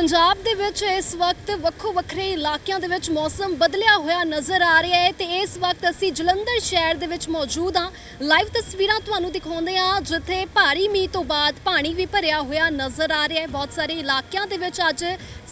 ਪੰਜਾਬ ਦੇ ਵਿੱਚ ਇਸ ਵਕਤ ਵੱਖੋ ਵੱਖਰੇ ਇਲਾਕਿਆਂ ਦੇ ਵਿੱਚ ਮੌਸਮ ਬਦਲਿਆ ਹੋਇਆ ਨਜ਼ਰ ਆ ਰਿਹਾ ਹੈ ਤੇ ਇਸ ਵਕਤ ਅਸੀਂ ਜਲੰਧਰ ਸ਼ਹਿਰ ਦੇ ਵਿੱਚ ਮੌਜੂਦ ਹਾਂ। ਲਾਈਵ ਤਸਵੀਰਾਂ ਤੁਹਾਨੂੰ ਦਿਖਾਉਂਦੇ ਹਾਂ, ਜਿੱਥੇ ਭਾਰੀ ਮੀਂਹ ਤੋਂ ਬਾਅਦ ਪਾਣੀ ਵੀ ਭਰਿਆ ਹੋਇਆ ਨਜ਼ਰ ਆ ਰਿਹਾ ਹੈ। ਬਹੁਤ ਸਾਰੇ ਇਲਾਕਿਆਂ ਦੇ ਵਿੱਚ ਅੱਜ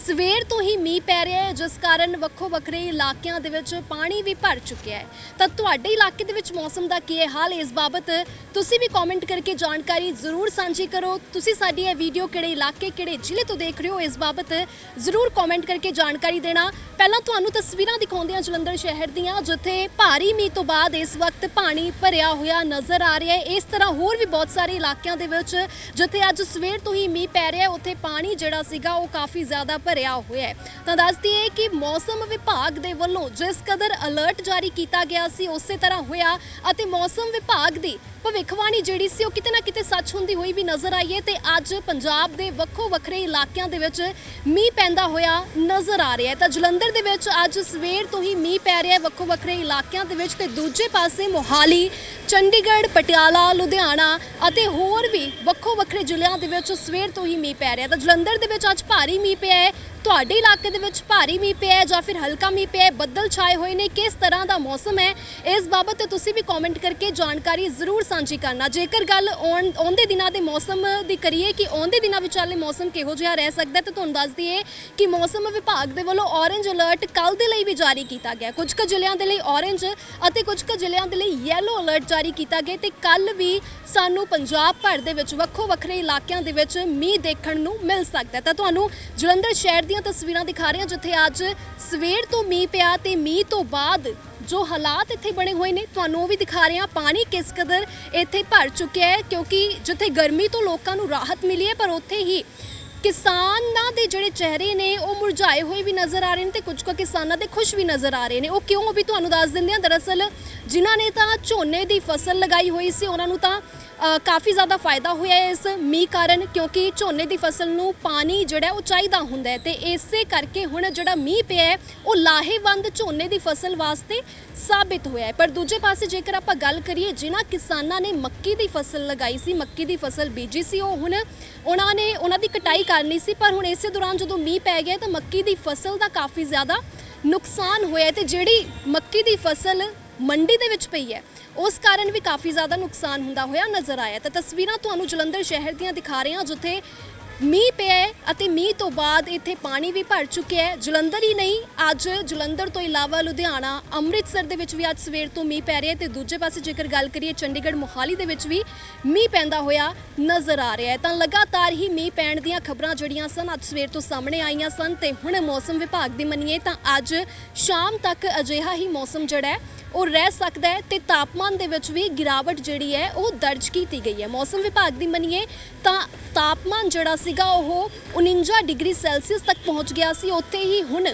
ਸਵੇਰ ਤੋਂ ਹੀ ਮੀਂਹ ਪੈ ਰਿਹਾ ਹੈ, ਜਿਸ ਕਾਰਨ ਵੱਖੋ ਵੱਖਰੇ ਇਲਾਕਿਆਂ ਦੇ ਵਿੱਚ ਪਾਣੀ ਵੀ ਭਰ ਚੁੱਕਿਆ ਹੈ। ਤਾਂ ਤੁਹਾਡੇ ਇਲਾਕੇ ਦੇ ਵਿੱਚ ਮੌਸਮ ਦਾ ਕੀ ਹਾਲ? ਇਸ ਬਾਬਤ ਤੁਸੀਂ ਵੀ ਕਮੈਂਟ ਕਰਕੇ ਜਾਣਕਾਰੀ ਜ਼ਰੂਰ ਸਾਂਝੀ ਕਰੋ। ਤੁਸੀਂ ਸਾਡੀ ਇਹ ਵੀਡੀਓ ਕਿਹੜੇ ਇਲਾਕੇ, ਕਿਹੜੇ ਜ਼ਿਲ੍ਹੇ ਤੋਂ ਦੇਖ ਰਹੇ ਹੋ? ਇਸ ਬਾਬਤ ਜ਼ਰੂਰ ਕਮੈਂਟ ਕਰਕੇ ਜਾਣਕਾਰੀ ਦੇਣਾ। ਪਹਿਲਾਂ ਤੁਹਾਨੂੰ ਤਸਵੀਰਾਂ ਦਿਖਾਉਂਦੇ ਹਾਂ ਜਲੰਧਰ ਸ਼ਹਿਰ ਦੀਆਂ, ਜਿੱਥੇ ਭਾਰੀ ਮੀਂਹ ਤੋਂ ਬਾਅਦ ਇਸ ਵਕਤ ਪਾਣੀ ਭਰਿਆ ਹੋਇਆ ਨਜ਼ਰ ਆ ਰਿਹਾ ਹੈ। ਇਸ ਤਰ੍ਹਾਂ ਹੋਰ ਵੀ ਬਹੁਤ ਸਾਰੇ ਇਲਾਕਿਆਂ ਦੇ ਵਿੱਚ, ਜਿੱਥੇ ਅੱਜ ਸਵੇਰ ਤੋਂ ਹੀ ਮੀਂਹ ਪੈ ਰਿਹਾ ਹੈ, ਉੱਥੇ ਪਾਣੀ ਜਿਹੜਾ ਸੀਗਾ ਉਹ ਕਾਫੀ ਜ਼ਿਆਦਾ ਭਰਿਆ ਹੋਇਆ ਹੈ। ਤਾਂ ਦੱਸ ਦਈਏ ਕਿ ਮੌਸਮ ਵਿਭਾਗ ਦੇ ਵੱਲੋਂ ਜਿਸ ਕਦਰ ਅਲਰਟ ਜਾਰੀ ਕੀਤਾ ਗਿਆ ਸੀ, ਉਸੇ ਤਰ੍ਹਾਂ ਹੋਇਆ ਅਤੇ ਮੌਸਮ ਵਿਭਾਗ ਦੀ ਭਵਿੱਖਬਾਣੀ ਜਿਹੜੀ ਸੀ, ਉਹ ਕਿਤੇ ਨਾ ਕਿਤੇ ਸੱਚ ਹੁੰਦੀ ਹੋਈ ਵੀ ਨਜ਼ਰ ਆਈ ਹੈ ਤੇ ਅੱਜ ਪੰਜਾਬ ਦੇ ਵੱਖੋ ਵੱਖਰੇ ਇਲਾਕਿਆਂ ਦੇ ਵਿੱਚ ਮੀਂਹ ਪੈਂਦਾ ਹੋਇਆ ਨਜ਼ਰ ਆ ਰਿਹਾ ਹੈ ਤਾਂ ਜਲੰਧਰ ਦੇ ਵਿੱਚ ਅੱਜ ਸਵੇਰ ਤੋਂ ਹੀ ਮੀਂਹ ਪੈ ਰਿਹਾ ਹੈ ਵੱਖੋ ਵੱਖਰੇ ਇਲਾਕਿਆਂ ਦੇ ਵਿੱਚ ਤੇ ਦੂਜੇ ਪਾਸੇ ਮੋਹਾਲੀ, ਚੰਡੀਗੜ੍ਹ, ਪਟਿਆਲਾ, ਲੁਧਿਆਣਾ ਅਤੇ ਹੋਰ ਵੀ ਵੱਖੋ ਵੱਖਰੇ ਜ਼ਿਲ੍ਹਿਆਂ ਦੇ ਵਿੱਚ ਸਵੇਰ ਤੋਂ ਹੀ ਮੀਂਹ ਪੈ ਰਿਹਾ ਤਾਂ ਜਲੰਧਰ ਦੇ ਵਿੱਚ ਅੱਜ ਭਾਰੀ ਮੀਂਹ ਪਿਆ ਹੈ ਤੁਹਾਡੇ ਇਲਾਕੇ ਦੇ ਵਿੱਚ ਭਾਰੀ ਮੀਂਹ ਪਿਆ ਹੈ ਜਾਂ ਫਿਰ ਹਲਕਾ ਮੀਂਹ ਪਿਆ ਹੈ, ਬੱਦਲ ਛਾਏ ਹੋਏ ਨੇ, ਕਿਸ ਤਰ੍ਹਾਂ ਦਾ ਮੌਸਮ ਹੈ? ਇਸ ਬਾਬਤ ਤੇ ਤੁਸੀਂ ਵੀ ਕਮੈਂਟ ਕਰਕੇ ਜਾਣਕਾਰੀ ਜ਼ਰੂਰ ਸਾਂਝੀ ਕਰਨਾ। ਜੇਕਰ ਗੱਲ ਆਉਣ- ਆਉਂਦੇ ਦਿਨਾਂ ਦੇ ਮੌਸਮ ਦੀ ਕਰੀਏ ਕਿ ਆਉਂਦੇ ਦਿਨਾਂ ਵਿਚਾਲੇ ਮੌਸਮ ਕਿਹੋ ਜਿਹਾ ਰਹਿ ਸਕਦਾ ਹੈ, ਤਾਂ ਤੁਹਾਨੂੰ ਦੱਸ ਦਈਏ ਕਿ ਮੌਸਮ ਵਿਭਾਗ ਦੇ ਵੱਲੋਂ ਔਰੇਂਜ ਅਲਰਟ ਕੱਲ ਦੇ ਲਈ ਵੀ ਜਾਰੀ ਕੀਤਾ ਗਿਆ। ਕੁਝ ਕੁ ਜ਼ਿਲ੍ਹਿਆਂ ਦੇ ਲਈ ਔਰੇਂਜ ਅਤੇ ਕੁਝ ਕੁ ਜ਼ਿਲ੍ਹਿਆਂ ਦੇ ਲਈ ਯੈਲੋ ਅਲਰਟ ਜਾਰੀ ਕੀਤਾ ਗਿਆ ਤੇ ਕੱਲ ਵੀ ਸਾਨੂੰ ਪੰਜਾਬ ਭਰ ਦੇ ਵਿੱਚ ਵੱਖੋ ਵੱਖਰੇ ਇਲਾਕਿਆਂ ਦੇ ਵਿੱਚ ਮੀਂਹ ਦੇਖਣ ਨੂੰ ਮਿਲ ਸਕਦਾ ਹੈ। ਤਾਂ ਤੁਹਾਨੂੰ ਜਲੰਧਰ ਸ਼ਹਿਰ ਦੀਆਂ ਤਸਵੀਰਾਂ ਦਿਖਾ ਰਹੇ ਹਾਂ, ਜਿੱਥੇ ਅੱਜ ਸਵੇਰ ਤੋਂ ਮੀਂਹ ਪਿਆ ਤੇ ਮੀਂਹ ਤੋਂ ਬਾਅਦ ਜੋ ਹਾਲਾਤ ਇੱਥੇ ਬਣੇ ਹੋਏ ਨੇ, ਤੁਹਾਨੂੰ ਉਹ ਵੀ ਦਿਖਾ ਰਹੇ ਹਾਂ। ਪਾਣੀ ਕਿਸ ਕਦਰ ਇੱਥੇ ਭਰ ਚੁੱਕਿਆ ਹੈ, ਕਿਉਂਕਿ ਜਿੱਥੇ ਗਰਮੀ ਤੋਂ ਲੋਕਾਂ ਨੂੰ ਰਾਹਤ ਮਿਲੀ ਹੈ, ਪਰ ਉੱਥੇ ਹੀ ਕਿਸਾਨਾਂ ਦੇ ਜਿਹੜੇ ਚਿਹਰੇ ਨੇ ਉਹ ਮੁਰਝਾਏ ਹੋਏ ਵੀ ਨਜ਼ਰ ਆ ਰਹੇ ਨੇ ਤੇ ਕੁਝ ਕੁ ਕਿਸਾਨਾਂ ਦੇ ਖੁਸ਼ ਵੀ ਨਜ਼ਰ ਆ ਰਹੇ ਨੇ। ਉਹ ਕਿਉਂ ਉਹ ਵੀ ਤੁਹਾਨੂੰ ਦੱਸ ਦਿੰਦੇ ਹਾਂ। ਦਰਅਸਲ ਜਿਨ੍ਹਾਂ ਨੇ ਤਾਂ ਝੋਨੇ ਦੀ ਫਸਲ ਲਗਾਈ ਹੋਈ ਸੀ ਉਹਨਾਂ ਨੂੰ ਤਾਂ ਅ, ਕਾਫੀ ਜ਼ਿਆਦਾ ਫਾਇਦਾ ਹੋਇਆ ਹੈ ਇਸ ਮੀਂਹ ਕਾਰਨ ਕਿਉਂਕਿ ਝੋਨੇ ਦੀ ਫਸਲ ਨੂੰ ਪਾਣੀ ਜਿਹੜਾ ਉਹ ਚਾਹੀਦਾ ਹੁੰਦਾ ਹੈ ਤੇ ਇਸੇ ਕਰਕੇ ਹੁਣ ਜਿਹੜਾ ਮੀਂਹ ਪਿਆ ਹੈ ਉਹ ਲਾਹੇਵੰਦ ਝੋਨੇ ਦੀ ਫਸਲ ਵਾਸਤੇ ਸਾਬਿਤ ਹੋਇਆ ਹੈ। ਪਰ ਦੂਜੇ ਪਾਸੇ ਜੇਕਰ ਆਪਾਂ ਗੱਲ ਕਰੀਏ ਜਿਨ੍ਹਾਂ ਕਿਸਾਨਾਂ ਨੇ ਮੱਕੀ ਦੀ ਫਸਲ ਲਗਾਈ ਸੀ ਮੱਕੀ ਦੀ ਫਸਲ ਬੀਜੀ ਸੀ ਉਹ ਹੁਣ ਉਹਨਾਂ ਨੇ ਉਹਨਾਂ ਦੀ ਕਟਾਈ ਕਰਨੀ ਸੀ, ਪਰ ਹੁਣ ਇਸੇ ਦੌਰਾਨ ਜਦੋਂ ਮੀਂਹ ਪੈ ਗਿਆ ਤਾਂ ਮੱਕੀ ਦੀ ਫਸਲ ਦਾ ਕਾਫੀ ਜ਼ਿਆਦਾ ਨੁਕਸਾਨ ਹੋਇਆ ਹੈ ਤੇ ਜਿਹੜੀ ਮੱਕੀ ਦੀ ਫਸਲ ਮੰਡੀ ਦੇ ਵਿੱਚ ਪਈ ਹੈ, ਉਸ ਕਾਰਨ ਵੀ ਕਾਫੀ ਜ਼ਿਆਦਾ ਨੁਕਸਾਨ ਹੁੰਦਾ ਹੋਇਆ ਨਜ਼ਰ ਆਇਆ ਤਾਂ ਤਸਵੀਰਾਂ ਤੁਹਾਨੂੰ ਜਲੰਧਰ ਸ਼ਹਿਰ ਦੀਆਂ ਦਿਖਾ ਰਹੇ ਹਾਂ, ਜਿੱਥੇ ਮੀਂਹ ਪਿਆ ਹੈ ਅਤੇ ਮੀਂਹ ਤੋਂ ਬਾਅਦ ਇੱਥੇ ਪਾਣੀ ਵੀ ਭਰ ਚੁੱਕਿਆ ਹੈ। ਜਲੰਧਰ ਹੀ ਨਹੀਂ, ਅੱਜ ਜਲੰਧਰ ਤੋਂ ਇਲਾਵਾ ਲੁਧਿਆਣਾ, ਅੰਮ੍ਰਿਤਸਰ ਦੇ ਵਿੱਚ ਵੀ ਅੱਜ ਸਵੇਰ ਤੋਂ ਮੀਂਹ ਪੈ ਰਿਹਾ ਹੈ ਤੇ ਦੂਜੇ ਪਾਸੇ ਜੇਕਰ ਗੱਲ ਕਰੀਏ ਚੰਡੀਗੜ੍ਹ ਮੋਹਾਲੀ ਦੇ ਵਿੱਚ ਵੀ ਮੀਂਹ ਪੈਂਦਾ ਹੋਇਆ ਨਜ਼ਰ ਆ ਰਿਹਾ ਹੈ। ਤਾਂ ਲਗਾਤਾਰ ਹੀ ਮੀਂਹ ਪੈਣ ਦੀਆਂ ਖਬਰਾਂ ਜਿਹੜੀਆਂ ਸਨ, ਅੱਜ ਸਵੇਰ ਤੋਂ ਸਾਹਮਣੇ ਆਈਆਂ ਸਨ ਤੇ ਹੁਣ ਮੌਸਮ ਵਿਭਾਗ ਦੀ ਮੰਨੀਏ ਤਾਂ ਅੱਜ ਸ਼ਾਮ ਤੱਕ ਅਜਿਹਾ ਹੀ ਮੌਸਮ ਜਿਹੜਾ ਹੈ ਉਹ ਰਹਿ ਸਕਦਾ ਹੈ ਤੇ ਤਾਪਮਾਨ ਦੇ ਵਿੱਚ ਵੀ ਗਿਰਾਵਟ ਜਿਹੜੀ ਹੈ ਉਹ ਦਰਜ ਕੀਤੀ ਗਈ ਹੈ। ਮੌਸਮ ਵਿਭਾਗ ਦੀ ਮੰਨੀਏ ਤਾਂ ਤਾਪਮਾਨ ਜਿਹੜਾ ਸੀਗਾ ਉਹ 49 ਡਿਗਰੀ ਸੈਲਸੀਅਸ ਤੱਕ ਪਹੁੰਚ ਗਿਆ ਸੀ। ਉੱਥੇ ਹੀ ਹੁਣ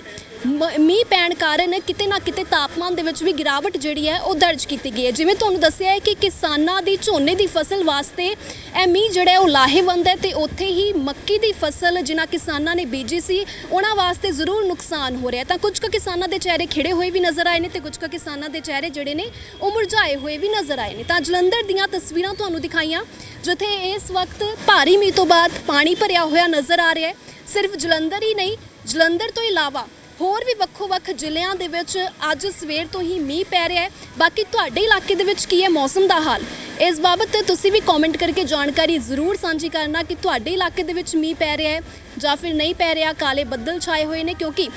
ਮ- ਮੀਂਹ ਪੈਣ ਕਾਰਨ ਕਿਤੇ ਨਾ ਕਿਤੇ ਤਾਪਮਾਨ ਦੇ ਵਿੱਚ ਵੀ ਗਿਰਾਵਟ ਜਿਹੜੀ ਹੈ ਉਹ ਦਰਜ ਕੀਤੀ ਗਈ ਹੈ। ਜਿਵੇਂ ਤੁਹਾਨੂੰ ਦੱਸਿਆ ਹੈ ਕਿ ਕਿਸਾਨਾਂ ਦੀ ਝੋਨੇ ਦੀ ਫਸਲ ਵਾਸਤੇ ਇਹ ਮੀਂਹ ਜਿਹੜਾ ਹੈ ਉਹ ਲਾਹੇਵੰਦ ਹੈ ਤੇ ਉੱਥੇ ਹੀ ਮੱਕੀ ਦੀ ਫਸਲ ਜਿਨ੍ਹਾਂ ਕਿਸਾਨਾਂ ਨੇ ਬੀਜੀ ਸੀ, ਉਹਨਾਂ ਵਾਸਤੇ ਜ਼ਰੂਰ ਨੁਕਸਾਨ ਹੋ ਰਿਹਾ ਤਾਂ ਕੁਝ ਕੁ ਕਿਸਾਨਾਂ ਦੇ ਚਿਹਰੇ ਖਿੜੇ ਹੋਏ ਵੀ ਨਜ਼ਰ ਆਏ ਨੇ ਤੇ ਕੁਝ ਕੁ ਕਿਸਾਨਾਂ ਦੇ ਚਿਹਰੇ ਜਿਹੜੇ ਨੇ ਉਹ ਮੁਰਝਾਏ ਹੋਏ ਵੀ ਨਜ਼ਰ ਆਏ ਨੇ। ਤਾਂ ਜਲੰਧਰ ਦੀਆਂ ਤਸਵੀਰਾਂ ਤੁਹਾਨੂੰ ਦਿਖਾਈਆਂ, ਜਿੱਥੇ ਇਸ ਵਕਤ ਭਾਰੀ ਮੀਂਹ ਤੋਂ ਬਾਅਦ ਪਾਣੀ ਭਰਿਆ ਹੋਇਆ ਨਜ਼ਰ ਆ ਰਿਹਾ ਹੈ। ਸਿਰਫ ਜਲੰਧਰ ਹੀ ਨਹੀਂ, ਜਲੰਧਰ ਤੋਂ ਇਲਾਵਾ ਹੋਰ ਵੀ ਵੱਖੋ-ਵੱਖ ਜ਼ਿਲ੍ਹਿਆਂ ਦੇ ਵਿੱਚ ਅੱਜ ਸਵੇਰ ਤੋਂ ਹੀ ਮੀਂਹ ਪੈ ਰਿਹਾ ਹੈ। ਬਾਕੀ ਤੁਹਾਡੇ ਇਲਾਕੇ ਦੇ ਵਿੱਚ ਕੀ ਹੈ ਮੌਸਮ ਦਾ ਹਾਲ? ਇਸ ਬਾਬਤ ਤੁਸੀਂ ਵੀ ਕਮੈਂਟ ਕਰਕੇ ਜਾਣਕਾਰੀ ਜ਼ਰੂਰ ਸਾਂਝੀ ਕਰਨਾ ਕਿ ਤੁਹਾਡੇ ਇਲਾਕੇ ਦੇ ਵਿੱਚ ਮੀਂਹ ਪੈ ਰਿਹਾ ਹੈ ਜਾਂ ਫਿਰ ਨਹੀਂ ਪੈ ਰਿਹਾ। ਕਾਲੇ ਬੱਦਲ ਛਾਏ ਹੋਏ ਨੇ ਕਿਉਂਕਿ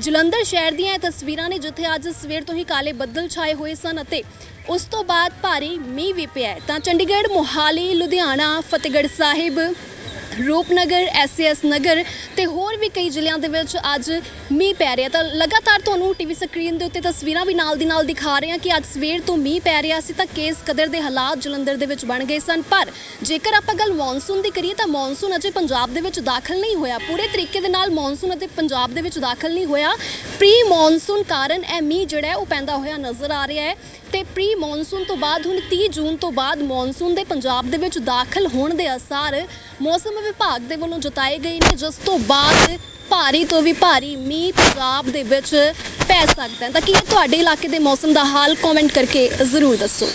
ਜਲੰਧਰ ਸ਼ਹਿਰ ਦੀਆਂ ਇਹ ਤਸਵੀਰਾਂ ਨੇ ਜਿੱਥੇ ਅੱਜ ਸਵੇਰ ਤੋਂ ਹੀ ਕਾਲੇ ਬੱਦਲ ਛਾਏ ਹੋਏ ਸਨ ਅਤੇ ਉਸ ਤੋਂ ਬਾਅਦ ਭਾਰੀ ਮੀਂਹ ਵੀ ਪਿਆ ਤਾਂ ਚੰਡੀਗੜ੍ਹ, ਮੋਹਾਲੀ, ਲੁਧਿਆਣਾ, ਫਤਿਹਗੜ੍ਹ ਸਾਹਿਬ ਰੂਪਨਗਰ ਐਸਐਸ ਨਗਰ ਤੇ ਹੋਰ ਵੀ ਕਈ ਜ਼ਿਲ੍ਹਿਆਂ ਦੇ ਵਿੱਚ ਅੱਜ ਮੀਂਹ ਪੈ ਰਿਹਾ ਤਾਂ ਲਗਾਤਾਰ ਤੁਹਾਨੂੰ ਟੀਵੀ ਸਕਰੀਨ ਦੇ ਉੱਤੇ ਤਸਵੀਰਾਂ ਵੀ ਨਾਲ ਦੀ ਨਾਲ ਦਿਖਾ ਰਹੇ ਹਾਂ ਕਿ ਅੱਜ ਸਵੇਰ ਤੋਂ ਮੀਂਹ ਪੈ ਰਿਹਾ ਸੀ ਤਾਂ ਕੇਸ ਕਦਰ ਦੇ ਹਾਲਾਤ ਜਲੰਧਰ ਦੇ ਵਿੱਚ ਬਣ ਗਏ ਸਨ। ਪਰ ਜੇਕਰ ਆਪਾਂ ਗੱਲ ਮੌਨਸੂਨ ਦੀ ਕਰੀਏ ਤਾਂ ਮੌਨਸੂਨ ਅਜੇ ਪੰਜਾਬ ਦੇ ਵਿੱਚ ਦਾਖਲ ਨਹੀਂ ਹੋਇਆ। ਪੂਰੇ ਤਰੀਕੇ ਦੇ ਨਾਲ ਮੌਨਸੂਨ ਅਤੇ ਪੰਜਾਬ ਦੇ ਵਿੱਚ ਦਾਖਲ ਨਹੀਂ ਹੋਇਆ। ਪ੍ਰੀ ਮੌਨਸੂਨ ਕਾਰਨ ਇਹ ਮੀਂਹ ਜਿਹੜਾ ਉਹ ਪੈਂਦਾ ਹੋਇਆ ਨਜ਼ਰ ਆ ਰਿਹਾ ਹੈ ਤੇ ਪ੍ਰੀ ਮੌਨਸੂਨ ਤੋਂ ਬਾਅਦ ਹੁਣ 30 ਜੂਨ ਤੋਂ ਬਾਅਦ ਮੌਨਸੂਨ ਦੇ ਪੰਜਾਬ ਦੇ ਵਿੱਚ ਦਾਖਲ ਹੋਣ ਦੇ ਅਸਾਰ ਮੌਸਮ ਵਿਭਾਗ ਦੇ ਵੱਲੋਂ ਜਤਾਏ ਗਏ ਨੇ, ਜਿਸ ਤੋਂ ਬਾਅਦ ਭਾਰੀ ਤੋਂ ਵੀ ਭਾਰੀ ਮੀਂਹ ਪੰਜਾਬ ਦੇ ਵਿੱਚ ਪੈ ਸਕਦਾ ਹੈ। ਤਾਂ ਕੀ ਤੁਹਾਡੇ ਇਲਾਕੇ ਦੇ ਮੌਸਮ ਦਾ ਹਾਲ ਕਮੈਂਟ ਕਰਕੇ ਜ਼ਰੂਰ ਦੱਸੋ।